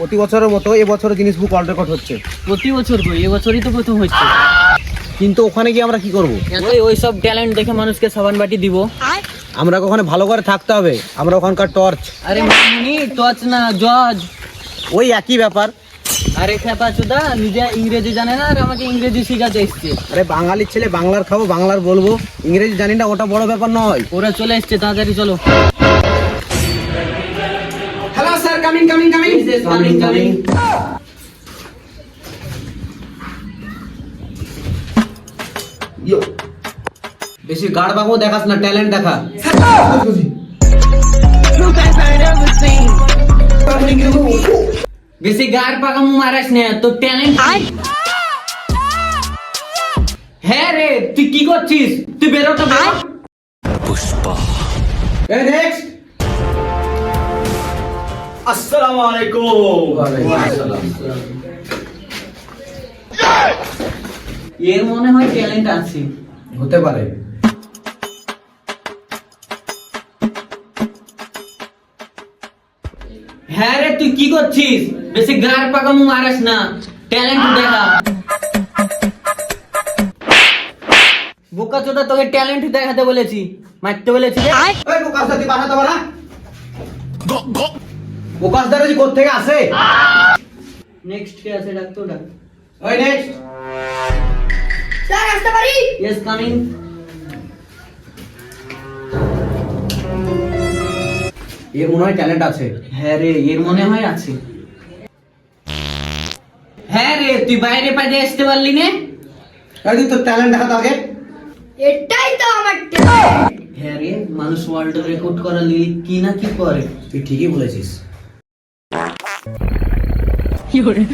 প্রতি বছরের মতো এবছর জিনিস বুক অল রেকর্ড হচ্ছে। প্রতি বছর কই এবছরই তো প্রথম হচ্ছে। কিন্তু ওখানে গিয়ে আমরা কি করব? ওই ওই সব ট্যালেন্ট দেখে মানুষকে সাবান বাটি দিব। আমরা ওখানে ভালো করে থাকতে হবে আমরা ওখানকার টর্চ আরে মামনি টচ না জজ। ওই একই ব্যাপার। আরে খেপা চুদা নিজে ইংরেজি জানে না আর আমাকে ইংরেজি শিখাতে এসছে। আরে বাঙালির ছেলে বাংলার খাব বাংলার বলব। ইংরেজি জানি না ওটা বড় ব্যাপার নয়। ওরা চলে এসছে তাড়াতাড়ি চলো। Hello sir coming coming coming Yes, yes, coming, coming. বেশি গাড় বাগো দেখাস না ট্যালেন্ট দেখা। বেশি গার পাকামু মারাস না তো ট্যালেন্ট হ্যাঁ রে তুই কি করছিস? তুই বেরো তো বেরো। এই নেক্সট আসসালামু আলাইকুম। এর মনে হয় ট্যালেন্ট আছে। হতে পারে। হ্যাঁ রে তুই কি করছিস? বেশি গার পাকামু মারাস না। ট্যালেন্ট দেখা। বোকা চোদা তোকে ট্যালেন্ট দেখাতে বলেছি। মারতে বলেছি রে। ওই প্রকাশ দা তুই পাঠাতে পারা প্রকাশ কোথা থেকে আসে? নেক্সট কে আছে ডাক তো ডাক ওই নেক্সট স্যার আসতে পারি? ইয়েস কামিং এর মনে হয় ট্যালেন্ট আছে। হ্যাঁ রে এর মনে হয় আছে। হ্যাঁ রে তুই বাইরে পাইতে আসতে পারলি না। একদিন তোর ট্যালেন্ট দেখাতে আগে এটাই তো আমার হ্যাঁ রে মানুষ ওয়ার্ল্ড রেকর্ড করালি কি না কি করে। তুই ঠিকই বলেছিস। 有人。